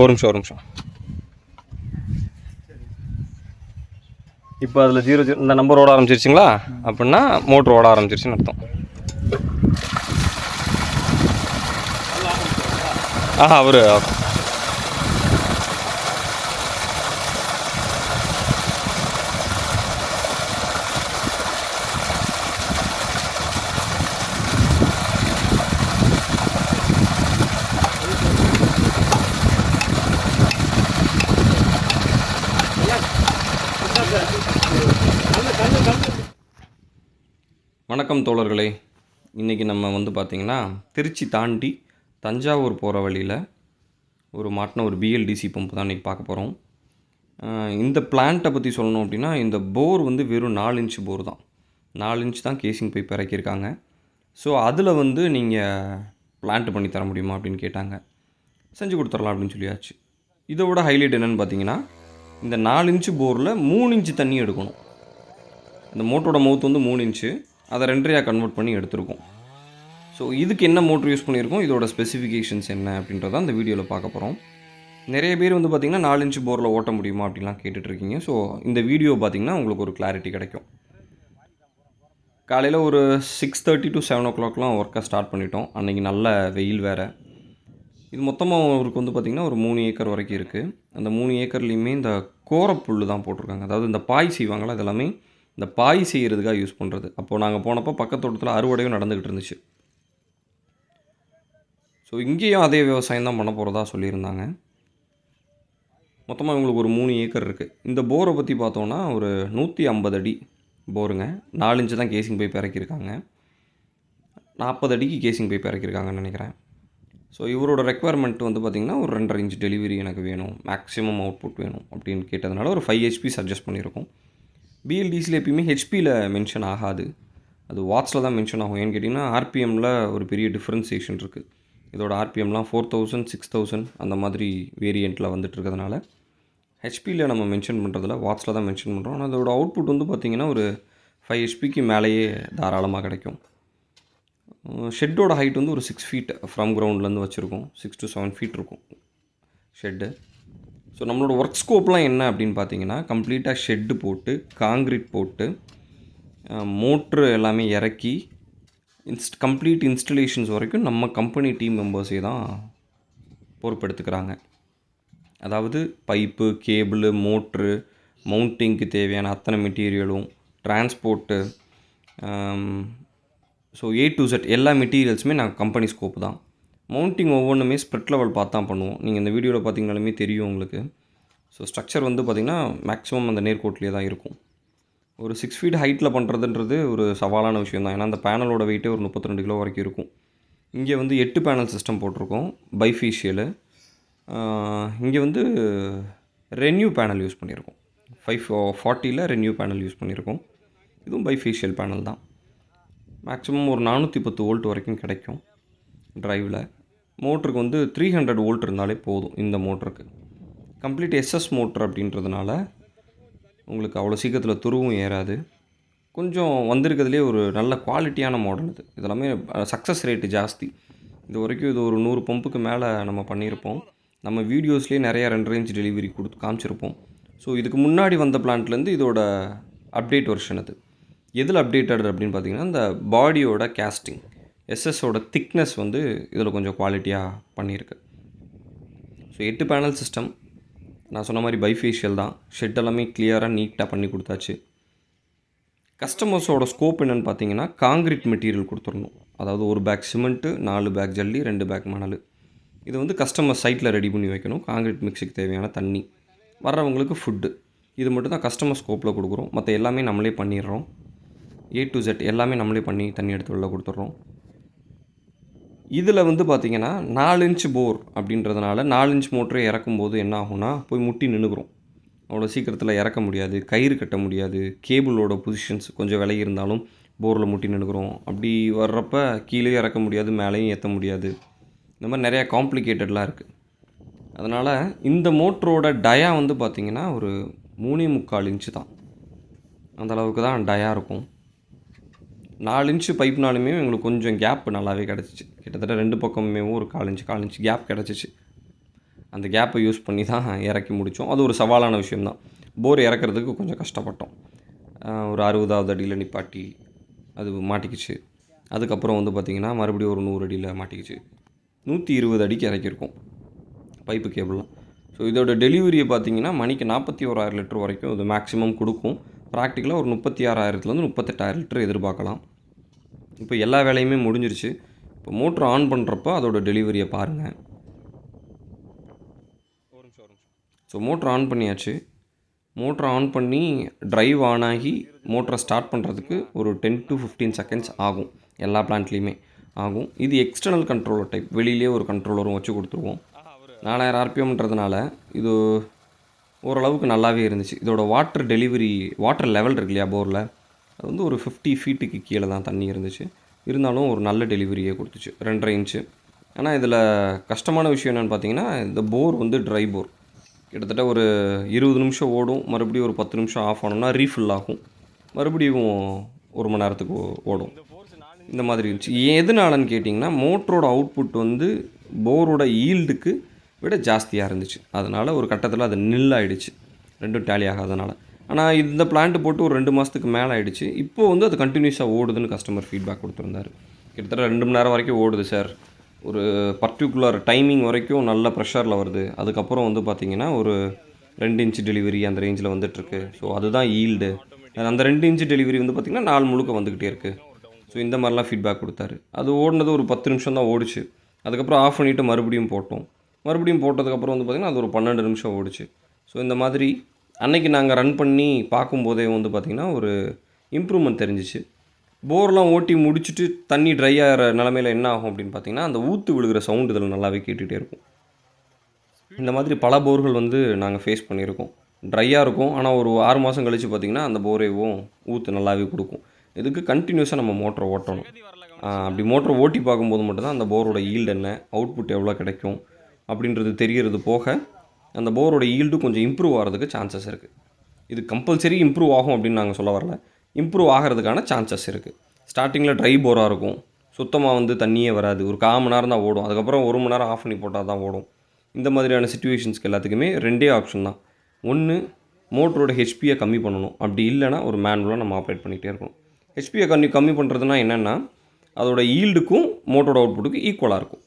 ஒரு நிமிஷம் ஒரு நிமிஷம். இப்போ அதில் ஜீரோ ஜீரோ இந்த நம்பர் ஓட ஆரம்பிச்சிருச்சுங்களா? அப்படின்னா மோட்ரு ஓட ஆரம்பிச்சிருச்சுன்னு அர்த்தம். ஆஹா அவர் வணக்கம் தோழர்களே. இன்றைக்கி நம்ம வந்து பார்த்திங்கன்னா திருச்சி தாண்டி தஞ்சாவூர் போகிற வழியில் ஒரு மாட்டின ஒரு பிஎல்டிசி பம்ப் தான் இன்றைக்கி பார்க்க போகிறோம் இந்த பிளான்ட்டை பற்றி சொல்லணும் அப்படின்னா இந்த போர் வந்து வெறும் நாலு இன்ச் போர் தான். நாலு இன்ச் தான் கேசிங் பைப் இறக்கியிருக்காங்க ஸோ அதில் வந்து நீங்கள் பிளான்ட் பண்ணி தர முடியுமா அப்படின்னு கேட்டாங்க. செஞ்சு கொடுத்துடலாம் அப்படின்னு சொல்லியாச்சு. இதை விட ஹைலைட் என்னென்னு பார்த்தீங்கன்னா இந்த நாலு இன்ச்சு போரில் மூணு இன்ச்சு தண்ணி எடுக்கணும். இந்த மோட்டோட மவுத் வந்து மூணு இன்ச்சு அதை ரெண்டரையாக கன்வெர்ட் பண்ணி எடுத்திருக்கோம். ஸோ இதுக்கு என்ன மோட்ரு யூஸ் பண்ணியிருக்கோம்? இதோட ஸ்பெசிஃபிகேஷன்ஸ் என்ன அப்படின்றத அந்த வீடியோவில் பார்க்க போகிறோம் நிறைய பேர் வந்து பார்த்திங்கன்னா நாலு இன்ச்சு போரில் ஓட்ட முடியுமா அப்படிலாம் கேட்டுட்ருக்கீங்க ஸோ இந்த வீடியோ பார்த்திங்கன்னா உங்களுக்கு ஒரு கிளாரிட்டி கிடைக்கும். காலையில் ஒரு சிக்ஸ் தேர்ட்டி டு செவன் ஓ கிளாக்லாம் ஒர்க்கை ஸ்டார்ட் பண்ணிட்டோம். அன்றைக்கி நல்ல வெயில் வேறு. இது மொத்தமாக அவருக்கு வந்து பார்த்திங்கன்னா ஒரு மூணு ஏக்கர் வரைக்கும் இருக்குது அந்த மூணு ஏக்கர்லேயுமே இந்த கோரப்புல் தான் போட்டிருக்காங்க. அதாவது இந்த பாய் செய்வாங்களா அது எல்லாமே இந்த பாய் செய்கிறதுக்காக யூஸ் பண்ணுறது அப்போது நாங்கள் போனப்போ பக்கத்தோட்டத்தில் அறுவடையும் நடந்துக்கிட்டு இருந்துச்சு. ஸோ இங்கேயும் அதே விவசாயம் தான் பண்ண போகிறதா சொல்லியிருந்தாங்க. மொத்தமாக இவங்களுக்கு ஒரு மூணு ஏக்கர் இருக்குது இந்த போரை பற்றி பார்த்தோன்னா ஒரு நூற்றி ஐம்பது அடி போருங்க. நாலு இன்ச்சு தான் கேசிங் போய் பிறக்கியிருக்காங்க. நாற்பது அடிக்கு கேசிங் போய் பிறக்கியிருக்காங்கன்னு நினைக்கிறேன். ஸோ இவரோட ரெக்குவயர்மெண்ட் வந்து பார்த்திங்கன்னா ஒரு ரெண்டரை இன்ச் டெலிவரி எனக்கு வேணும். மேக்ஸிமம் அவுட்புட் வேணும் அப்படின்னு கேட்டதுனால ஒரு ஃபைவ் ஹெச்பி சஜஸ்ட் பண்ணியிருக்கோம். பிஎல்டிசியில் எப்பயுமே ஹெச்பியில் மென்ஷன் ஆகாது. அது வாட்ஸில் தான் மென்ஷன் ஆகும். ஏன்னு கேட்டிங்கன்னா ஆர்பிஎம்மில் ஒரு பெரிய டிஃப்ரென்சியேஷன் இருக்குது இதோட ஆர்பிஎம்லாம் ஃபோர் தௌசண்ட் சிக்ஸ் தௌசண்ட் அந்த மாதிரி வேரியண்ட்டில் வந்துட்டு இருக்கிறதுனால ஹெச்பியில் நம்ம மென்ஷன் பண்ணுறதில்ல வாட்ஸில் தான் மென்ஷன் பண்ணுறோம் ஆனால் அதோட அவுட்புட் வந்து பார்த்திங்கன்னா ஒரு ஃபைவ் ஹெச்பிக்கு மேலேயே தாராளமாக கிடைக்கும். ஷெட்டோட ஹைட் வந்து ஒரு சிக்ஸ் ஃபீட் ஃப்ரம் கிரவுண்ட்லேருந்து வச்சுருக்கோம். சிக்ஸ் டு செவன் ஃபீட் இருக்கும். ஷெட்டு ஸோ நம்மளோட ஒர்க் ஸ்கோப்லாம் என்ன அப்படின்னு பார்த்தீங்கன்னா கம்ப்ளீட்டாக ஷெட்டு போட்டு காங்க்ரீட் போட்டு மோட்ரு எல்லாமே இறக்கி இன்ஸ்ட் கம்ப்ளீட் இன்ஸ்டலேஷன்ஸ் வரைக்கும் நம்ம கம்பெனி டீம் மெம்பர்ஸே தான் பொறுப்பெடுத்துக்கிறாங்க. அதாவது பைப்பு கேபிள் மோட்ரு மவுண்டிங்க்கு தேவையான அத்தனை மெட்டீரியலும் transport so A to Z எல்லா மெட்டீரியல்ஸுமே நாங்கள் கம்பெனி ஸ்கோப் தான். மவுண்டிங் ஒவ்வொன்றுமே ஸ்ப்ரெட் லெவல் பார்த்து தான் பண்ணுவோம். நீங்கள் இந்த வீடியோவில் பார்த்தீங்கனாலுமே தெரியும் உங்களுக்கு. ஸோ ஸ்ட்ரக்சர் வந்து பார்த்திங்கன்னா மேக்ஸிமம் அந்த நேர்கோட்லேயே தான் இருக்கும். ஒரு சிக்ஸ் ஃபீட் ஹைட்டில் பண்ணுறதுன்றது ஒரு சவாலான விஷயம் தான் ஏன்னா அந்த பேனலோட வெயிட்டே ஒரு முப்பத்தி ரெண்டு கிலோ வரைக்கும் இருக்கும். இங்கே வந்து எட்டு பேனல் சிஸ்டம் போட்டிருக்கோம் பைஃபீஷியலு இங்கே வந்து ரென்யூ பேனல் யூஸ் பண்ணியிருக்கோம். ஃபைவ் ஃபார்ட்டியில் ரென்யூ பேனல் யூஸ் பண்ணியிருக்கோம். இதுவும் பைஃபேஷியல் பேனல் தான். மேக்ஸிமம் ஒரு நானூற்றி பத்து வோல்ட் வரைக்கும் கிடைக்கும். ட்ரைவில் மோட்ருக்கு வந்து த்ரீ ஹண்ட்ரட் வோல்ட் இருந்தாலே போதும் இந்த மோட்ருக்கு கம்ப்ளீட் எஸ்எஸ் மோட்ரு அப்படின்றதுனால உங்களுக்கு அவ்வளோ சீக்கிரத்தில் துருவும் ஏறாது. கொஞ்சம் வந்திருக்கிறதுலே ஒரு நல்ல குவாலிட்டியான மாடல் இது. இதெல்லாமே சக்ஸஸ் ரேட்டு ஜாஸ்தி. இது வரைக்கும் இது ஒரு நூறு பம்புக்கு மேலே நம்ம பண்ணியிருப்போம் நம்ம வீடியோஸ்லேயே நிறையா ரெண்டு ரேஞ்ச் டெலிவரி கொடுத்து காமிச்சிருப்போம். ஸோ இதுக்கு முன்னாடி வந்த பிளான்ட்லேருந்து இதோட அப்டேட் வெர்ஷன் அது. எதில் அப்டேட்டட் அப்படின்னு பார்த்தீங்கன்னா இந்த பாடியோட கேஸ்டிங் எஸ்எஸோட திக்னஸ் வந்து இதில் கொஞ்சம் குவாலிட்டியாக பண்ணியிருக்கு. ஸோ எட்டு பேனல் சிஸ்டம் நான் சொன்ன மாதிரி பைஃபேஷியல் தான். ஷெட் எல்லாமே கிளியராக நீட்டாக பண்ணி கொடுத்தாச்சு. கஸ்டமர்ஸோட ஸ்கோப் என்னென்னு பார்த்தீங்கன்னா காங்கிரீட் மெட்டீரியல் கொடுத்துடணும். அதாவது ஒரு பேக் சிமெண்ட்டு நாலு பேக் ஜல்லி ரெண்டு பேக் மணல். இது வந்து கஸ்டமர் சைட்டில் ரெடி பண்ணி வைக்கணும். காங்கிரீட் மிக்ஸுக்கு தேவையான தண்ணி. வர்றவங்களுக்கு ஃபுட்டு இது மட்டும் தான் கஸ்டமர் ஸ்கோப்பில் கொடுக்குறோம். மற்ற எல்லாமே நம்மளே பண்ணிடுறோம். ஏ டு ஜெட் எல்லாமே நம்மளே பண்ணி தண்ணி எடுத்து உள்ள கொடுத்துட்றோம். இதில் வந்து பார்த்திங்கன்னா நாலு இன்ச் போர் அப்படின்றதுனால நாலு இன்ச் மோட்டரை இறக்கும்போது என்ன ஆகும்னா போய் முட்டி நின்றுக்கிறோம் அவ்வளோ சீக்கிரத்தில் இறக்க முடியாது கயிறு கட்ட முடியாது கேபிளோட பொசிஷன்ஸ் கொஞ்சம் விலகி இருந்தாலும் போரில் முட்டி நின்றுக்கிறோம் அப்படி வர்றப்ப கீழே இறக்க முடியாது மேலேயும் ஏற்ற முடியாது. இந்த மாதிரி நிறையா காம்ப்ளிகேட்டட்லாம் இருக்குது அதனால் இந்த மோட்டரோட டயா வந்து பார்த்திங்கன்னா ஒரு மூணே முக்கால் இன்ச்சு தான். அந்த அளவுக்கு தான் டயா இருக்கும். நாலு இன்ச்சு பைப்னாலுமே எங்களுக்கு கொஞ்சம் கேப் நல்லாவே கிடச்சிச்சு. கிட்டத்தட்ட ரெண்டு பக்கமுமே ஒரு காலஞ்சு காலஞ்சு கேப் கிடச்சிச்சு. அந்த கேப்பை யூஸ் பண்ணி தான் இறக்கி முடித்தோம் அது ஒரு சவாலான விஷயம்தான். போர் இறக்கிறதுக்கு கொஞ்சம் கஷ்டப்பட்டோம். ஒரு அறுபதாவது அடியில் நிப்பாட்டி அது மாட்டிக்கிச்சு. அதுக்கப்புறம் வந்து பார்த்திங்கன்னா மறுபடியும் ஒரு நூறு அடியில் மாட்டிக்கிச்சு. நூற்றி இருபது அடிக்கு இறக்கியிருக்கோம். பைப்பு கேபிள்லாம் ஸோ இதோட டெலிவரியை பார்த்தீங்கன்னா மணிக்கு நாற்பத்தி ஓராயிரம் லிட்டர் வரைக்கும் இது மேக்ஸிமம் கொடுக்கும். ப்ராக்டிக்கலாக ஒரு முப்பத்தி ஆறாயிரத்துலேருந்து முப்பத்தெட்டாயிரம் லிட்டர் எதிர்பார்க்கலாம். இப்போ எல்லா வேலையுமே முடிஞ்சிருச்சு. இப்போ மோட்ரு ஆன் பண்ணுறப்போ அதோட டெலிவரியை பாருங்கள் ஸோ மோட்ரு ஆன் பண்ணியாச்சு. மோட்ரு ஆன் பண்ணி டிரைவ் ஆன் ஆகி மோட்டரை ஸ்டார்ட் பண்ணுறதுக்கு ஒரு டென் டு ஃபிஃப்டீன் செகண்ட்ஸ் ஆகும். எல்லா பிளான்ட்லேயுமே ஆகும். இது எக்ஸ்டர்னல் கண்ட்ரோலர் டைப் வெளியிலே ஒரு கண்ட்ரோலரும் வச்சு கொடுத்துருவோம். நாலாயிரம் ஆர்பிஎம்ன்றதுனால இது ஓரளவுக்கு நல்லாவே இருந்துச்சு. இதோட வாட்டர் டெலிவரி வாட்டர் லெவல் இருக்கு இல்லையா போரில் அது வந்து ஒரு ஃபிஃப்டி ஃபீட்டுக்கு கீழே தான் தண்ணி இருந்துச்சு. இருந்தாலும் ஒரு நல்ல டெலிவரியே கொடுத்துச்சு ரெண்டரை இன்ச்சு. ஆனால் இதில் கஷ்டமான விஷயம் என்னென்னு பார்த்தீங்கன்னா இந்த போர் வந்து ட்ரை போர். கிட்டத்தட்ட ஒரு இருபது நிமிஷம் ஓடும் மறுபடியும் ஒரு பத்து நிமிஷம் ஆஃப் ஆனோம்னா ரீஃபில் ஆகும். மறுபடியும் ஒரு மணி நேரத்துக்கு ஓடும். இந்த மாதிரி இருந்துச்சு. எதனாலன்னு கேட்டிங்கன்னா மோட்டரோட அவுட்புட் வந்து போரோட ஈல்டுக்கு விட ஜாஸ்தியாக இருந்துச்சு. அதனால் ஒரு கட்டத்தில் அது நில் ஆகிடுச்சு ரெண்டும் டேலி ஆகாதனால. ஆனால் இந்த பிளான்ட் போட்டு ஒரு ரெண்டு மாதத்துக்கு மேலே ஆகிடுச்சு இப்போ வந்து அது கண்டினியூஸாக ஓடுதுன்னு கஸ்டமர் ஃபீட்பேக் கொடுத்துருந்தாரு. கிட்டத்தட்ட ரெண்டு மணி நேரம் வரைக்கும் ஓடுது சார் ஒரு பர்டிகுலர் டைமிங் வரைக்கும் நல்ல ப்ரெஷரில் வருது. அதுக்கப்புறம் வந்து பார்த்திங்கன்னா ஒரு ரெண்டு இன்ச்சு டெலிவரி அந்த ரேஞ்சில் வந்துட்டுருக்கு. ஸோ அதுதான் ஈல்டு அந்த ரெண்டு இன்ச்சு டெலிவரி வந்து பார்த்திங்கன்னா நாள் முழுக்க வந்துக்கிட்டே இருக்குது ஸோ இந்த மாதிரிலாம் ஃபீட்பேக் கொடுத்தாரு. அது ஓடினது ஒரு பத்து நிமிஷம் தான் ஓடிச்சு. அதுக்கப்புறம் ஆஃப் பண்ணிவிட்டு மறுபடியும் போட்டோம். மறுபடியும் போட்டதுக்கப்புறம் வந்து பார்த்திங்கன்னா அது ஒரு பன்னெண்டு நிமிஷம் ஓடிச்சு. ஸோ இந்த மாதிரி அன்னைக்கு நாங்கள் ரன் பண்ணி பார்க்கும்போதே வந்து பார்த்திங்கன்னா ஒரு இம்ப்ரூவ்மெண்ட் தெரிஞ்சிச்சு. போர்லாம் ஓட்டி முடிச்சுட்டு தண்ணி ட்ரை ஆகிற நிலமையில என்ன ஆகும் அப்படின்னு பார்த்தீங்கன்னா அந்த ஊற்று விழுகிற சவுண்டு இதில் நல்லாவே கேட்டுகிட்டே இருக்கும். இந்த மாதிரி பல போர்கள் வந்து நாங்கள் ஃபேஸ் பண்ணியிருக்கோம். ட்ரையாக இருக்கும். ஆனால் ஒரு ஆறு மாதம் கழித்து பார்த்திங்கன்னா அந்த போரேவும் ஊற்று நல்லாவே கொடுக்கும். இதுக்கு கண்டினியூஸாக நம்ம மோட்டரை ஓட்டணும். அப்படி மோட்டரை ஓட்டி பார்க்கும்போது மட்டும்தான் அந்த போரோட ஈல்டு என்ன அவுட்புட் எவ்வளோ கிடைக்கும் அப்படின்றது தெரிகிறது போக அந்த போரோட ஈல்டு கொஞ்சம் இம்ப்ரூவ் ஆகிறதுக்கு சான்சஸ் இருக்குது இது கம்பல்சரி இம்ப்ரூவ் ஆகும் அப்படின்னு நாங்கள் சொல்ல வரல. இம்ப்ரூவ் ஆகிறதுக்கான சான்சஸ் இருக்குது ஸ்டார்டிங்கில் ட்ரை போராக இருக்கும். சுத்தமாக வந்து தண்ணியே வராது. ஒரு கால் மணி நேரம் தான் ஓடும். அதுக்கப்புறம் ஒரு மணி நேரம் ஆஃப் பண்ணி போட்டால் தான் ஓடும். இந்த மாதிரியான சுச்சுவேஷன்ஸ்க்கு எல்லாத்துக்குமே ரெண்டே ஆப்ஷன் தான். ஒன்று மோட்டரோட ஹெச்பியை கம்மி பண்ணணும். அப்படி இல்லைன்னா ஒரு மேனுவலாக நம்ம ஆப்ரேட் பண்ணிகிட்டே இருக்கணும். ஹெச்பியை கம்மி கம்மி பண்ணுறதுனா என்னென்னா அதோடய ஈல்டுக்கும் மோட்டரோட அவுட்புட்டுக்கும் ஈக்குவலாக இருக்கும்.